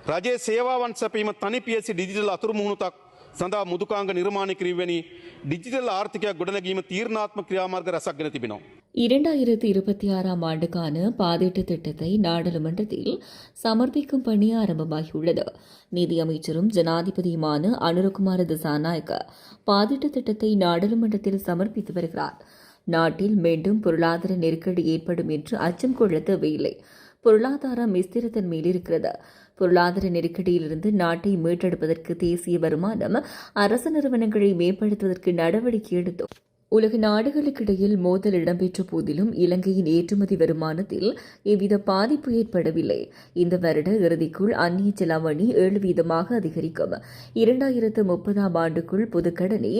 රජයේ සේවාවන් සැපීම තනි පියසි ඩිජිටල් අතුරු මුහුණුතක් සඳහා මුදුකාංග නිර්මාණය කිරීමවැනි ඩිජිටල් ආර්ථිකයක් ගොඩනැගීම තීරණාත්ම ක්‍රියාමාර්ග රැසක් ගෙන තිබෙනවා. இரண்டாயிரத்தி இருபத்தி ஆறாம் ஆண்டுக்கான பாதீட்டு திட்டத்தை நாடாளுமன்றத்தில் சமர்ப்பிக்கும் பணி ஆரம்பமாகியுள்ளது நிதியமைச்சரும் ஜனாதிபதியுமான அனுரகுமார திசாநாயக்க பாதீட்டு திட்டத்தை நாடாளுமன்றத்தில் சமர்ப்பித்து வருகிறார் நாட்டில் மீண்டும் பொருளாதார நெருக்கடி ஏற்படும் என்று அச்சம் கொள்ள தேவையில்லை பொருளாதாரம் மிஸ்திரத்தன்மையில் இருக்கிறது. பொருளாதார நெருக்கடியிலிருந்து நாட்டை மீட்டெடுப்பதற்கு தேசிய வருமானம் அரசு நிறுவனங்களை மேம்படுத்துவதற்கு நடவடிக்கை எடுத்தோம். உலக நாடுகளுக்கிடையில் மோதல் இடம்பெற்ற போதிலும் இலங்கையின் ஏற்றுமதி வருமானத்தில் எவ்வித பாதிப்பு ஏற்படவில்லை. இந்த வருட இறுதிக்குள் அந்நிய செலாவணி ஏழு வீதமாக அதிகரிக்கும். இரண்டாயிரத்து முப்பதாம் ஆண்டுக்குள் பொதுக்கடனை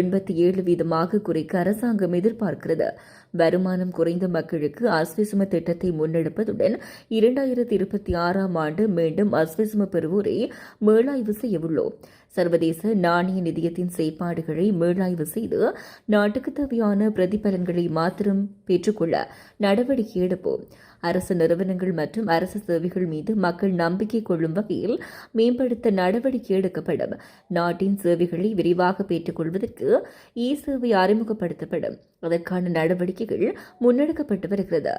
எண்பத்தி ஏழு வீதமாக குறைக்க அரசாங்கம் எதிர்பார்க்கிறது. வருமானம் குறைந்த மக்களுக்கு அஸ்விசும திட்டத்தை முன்னெடுப்பதுடன் இரண்டாயிரத்தி இருபத்தி ஆறாம் ஆண்டு மீண்டும் அஸ்விசும பெறுவோரை மேலாய்வு செய்யவுள்ளோம். சர்வதேச நாணய நிதியத்தின் செயற்பாடுகளை மேலாய்வு செய்து நாட்டு அதுக்கு தேவையான பிரதிபலன்களை மாத்திரம் பெற்றுக்கொள்ள நடவடிக்கை எடுப்போம். அரசு நிறுவனங்கள் மற்றும் அரசு சேவைகள் மீது மக்கள் நம்பிக்கை கொள்ளும் வகையில் மேம்படுத்த நடவடிக்கை எடுக்கப்படும். நாட்டின் சேவைகளை விரிவாக பெற்றுக்கொள்வதற்கு இ சேவை அறிமுகப்படுத்தப்படும். அதற்கான நடவடிக்கைகள் முன்னெடுக்கப்பட்டு வருகிறது.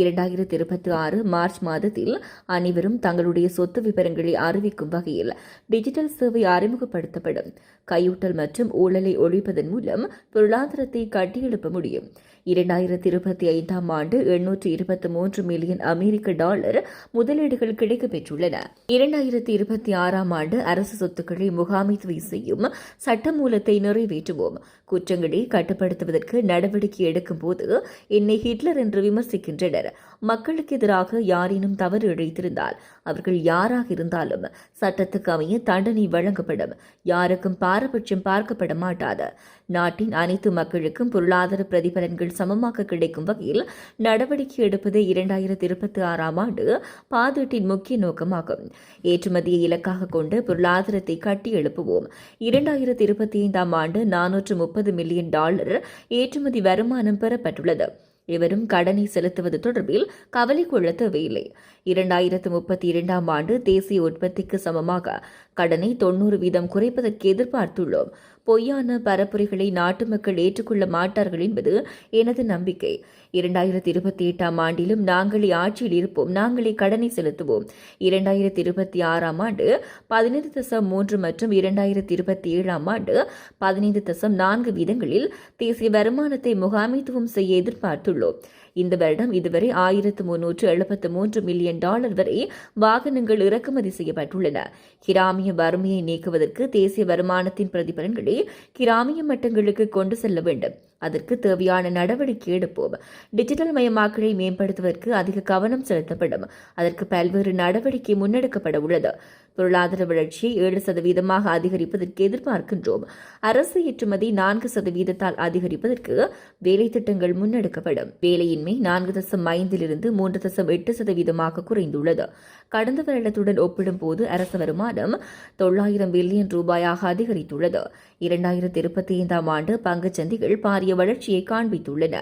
இரண்டாயிரத்தி இருபத்தி ஆறு மார்ச் மாதத்தில் அனைவரும் தங்களுடைய சொத்து விவரங்களை அறிவிக்கும் வகையில் டிஜிட்டல் சேவை அறிமுகப்படுத்தப்படும். கையூட்டல் மற்றும் ஊழலை ஒழிப்பதன் மூலம் பொருளாதாரத்தை கட்டியெழுப்ப முடியும். இரண்டாயிரத்தி இருபத்தி ஐந்தாம் ஆண்டு எண்ணூற்று இருபத்தி மூன்று மில்லியன் அமெரிக்க டாலர் முதலீடுகள் கிடைக்கப் பெற்றுள்ளன இரண்டாயிரத்தி இருபத்தி ஆறாம் ஆண்டு அரசு சொத்துக்களை முகாமைத்துவம் செய்யும் சட்டமூலத்தை நிறைவேற்றுவோம். குற்றங்களை கட்டுப்படுத்துவதற்கு நடவடிக்கை எடுக்கும் போது என்னை ஹிட்லர் என்று விமர்சிக்கின்றனர். மக்களுக்கு எதிராக யாரேனும் தவறு இழைத்திருந்தால் அவர்கள் யாராக இருந்தாலும் சட்டத்துக்கு அமைய தண்டனை வழங்கப்படும். யாருக்கும் பாரபட்சம் பார்க்கப்பட மாட்டாது. நாட்டின் அனைத்து மக்களுக்கும் பொருளாதார பிரதிபலன்கள் சமமாக கிடைக்கும் வகையில் நடவடிக்கை எடுப்பது இரண்டாயிரத்தி இருபத்தி ஆறாம் ஆண்டு பாதீட்டின் முக்கிய நோக்கமாகும். ஏற்றுமதியை இலக்காக கொண்டு பொருளாதாரத்தை கட்டி எழுப்புவோம் இரண்டாயிரத்தி இருபத்தி ஐந்தாம் ஆண்டு நானூற்று முப்பது மில்லியன் டாலர் ஏற்றுமதி வருமானம் பெறப்பட்டுள்ளது. எவரும் கடனை செலுத்துவது தொடர்பில் கவலை கொள்ள தேவையில்லை. இரண்டாயிரத்து முப்பத்தி இரண்டாம் ஆண்டு தேசிய உற்பத்திக்கு சமமாக கடனை தொன்னூறு வீதம் குறைப்பதற்கு எதிர்பார்த்துள்ளோம். பொய்யான பரப்புரைகளை நாட்டு மக்கள் ஏற்றுக்கொள்ள மாட்டார்கள் என்பது எனது நம்பிக்கை. இரண்டாயிரத்தி இருபத்தி எட்டாம் ஆண்டிலும் நாங்களே ஆட்சியில் இருப்போம். நாங்களே கடனை செலுத்துவோம். இரண்டாயிரத்தி இருபத்தி ஆறாம் ஆண்டு பதினைந்து தசம் மூன்று மற்றும் இரண்டாயிரத்தி இருபத்தி ஏழாம் ஆண்டு பதினைந்து தசம் நான்கு வீதங்களில் தேசிய வருமானத்தை முகாமைத்துவம் செய்ய எதிர்பார்த்துள்ளோம். இந்த வருடம் இதுவரை ஆயிரத்து முன்னூற்று எழுபத்து மூன்று மில்லியன் டாலர் வரை வாகனங்கள் இறக்குமதி செய்யப்பட்டுள்ளன. கிராமிய வறுமையை நீக்குவதற்கு தேசிய வருமானத்தின் பிரதிபலன்களை கிராமிய மட்டங்களுக்கு கொண்டு செல்ல வேண்டும். அதற்கு தேவையான நடவடிக்கை எடுப்போம். டிஜிட்டல் மயமாக்கலை மேம்படுத்துவதற்கு அதிக கவனம் செலுத்தப்படும். அதற்கு பல்வேறு நடவடிக்கை முன்னெடுக்கப்பட உள்ளது. பொருளாதார வளர்ச்சியை ஏழு சதவீதமாக அதிகரிப்பதற்கு எதிர்பார்க்கின்றோம். அரசு ஏற்றுமதி நான்கு சதவீதத்தால் அதிகரிப்பதற்கு வேலை திட்டங்கள் முன்னெடுக்கப்படும். வேலையின்மை நான்கு தசம் ஐந்திலிருந்து மூன்று தசம் எட்டு சதவீதமாக குறைந்துள்ளது. கடந்த வருடத்துடன் ஒப்பிடும்போது அரசு வருமானம் தொள்ளாயிரம் பில்லியன் ரூபாயாக அதிகரித்துள்ளது. இரண்டாயிரத்தி இருபத்தி ஐந்தாம் ஆண்டு பங்குச் சந்தைகள் பாரிய வளர்ச்சியை காண்பித்துள்ளன.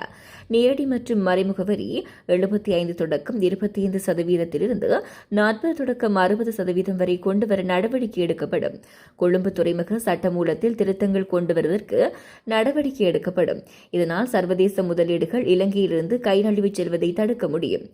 நேரடி மற்றும் மறைமுக வரி எழுபத்தி ஐந்து தொடக்கம் இருபத்தி ஐந்து சதவீதத்திலிருந்து நாற்பது தொடக்கம் அறுபது சதவீதம் வரை கொண்டுவர நடவடிக்கை எடுக்கப்படும். கொழும்பு துறைமுக சட்டமூலத்தில் திருத்தங்கள் கொண்டுவருவதற்கு நடவடிக்கை எடுக்கப்படும். இதனால் சர்வதேச முதலீடுகள் இலங்கையிலிருந்து கைநழுவி செல்வதை தடுக்க முடியும்.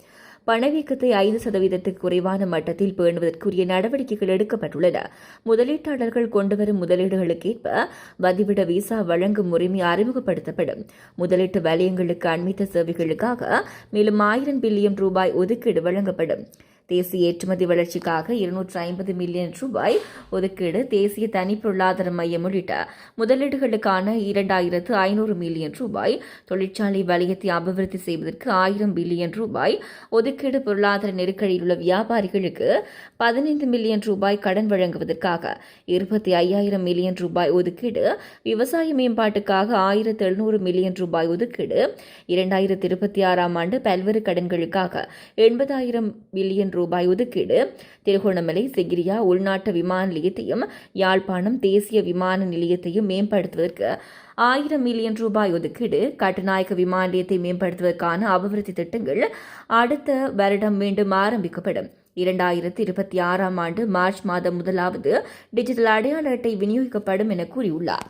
பணவீக்கத்தை ஐந்து சதவீதத்துக்கு குறைவான மட்டத்தில் பேணுவதற்குரிய நடவடிக்கைகள் எடுக்கப்பட்டுள்ளன. முதலீட்டாளர்கள் கொண்டுவரும் முதலீடுகளுக்கேற்ப வதிவிட விசா வழங்கும் உரிமை அறிமுகப்படுத்தப்படும். முதலீட்டு வலயங்களுக்கு அண்மித்த சேவைகளுக்காக மேலும் ஆயிரம் பில்லியன் ரூபாய் ஒதுக்கீடு வழங்கப்படும். தேசிய ஏற்றுமதி வளர்ச்சிக்காக இருநூற்று ஐம்பது மில்லியன் ரூபாய் ஒதுக்கீடு தேசிய தனி பொருளாதார மையம் உள்ளிட்ட முதலீடுகளுக்கான இரண்டாயிரத்து ஐநூறு மில்லியன் ரூபாய். தொழிற்சாலை வலயத்தை அபிவிருத்தி செய்வதற்கு ஆயிரம் பில்லியன் ரூபாய். ஒதுக்கீடு பொருளாதார நெருக்கடியில் உள்ள வியாபாரிகளுக்கு பதினைந்து மில்லியன் ரூபாய் கடன் வழங்குவதற்காக இருபத்தி ஐயாயிரம் மில்லியன் ரூபாய் ஒதுக்கீடு. விவசாய மேம்பாட்டுக்காக ஆயிரத்து எழுநூறு மில்லியன் ரூபாய் ஒதுக்கீடு. இரண்டாயிரத்து இருபத்தி ஆறாம் ஆண்டு பல்வேறு கடன்களுக்காக எண்பதாயிரம் மில்லியன் ரூபாய் ஒதுக்கீடு திருகோணமலை சிகிரியா உள்நாட்டு விமான நிலையத்தையும் யாழ்ப்பாணம் தேசிய விமான நிலையத்தையும் மேம்படுத்துவதற்கு ஆயிரம் மில்லியன் ரூபாய் ஒதுக்கீடு கட்டுநாயக்க விமான நிலையத்தை மேம்படுத்துவதற்கான அபிவிருத்தி திட்டங்கள் அடுத்த வருடம் மீண்டும் ஆரம்பிக்கப்படும். இரண்டாயிரத்தி இருபத்தி ஆறாம் ஆண்டு மார்ச் மாதம் முதலாவது டிஜிட்டல் அடையாள அட்டை விநியோகிக்கப்படும் என கூறியுள்ளார்.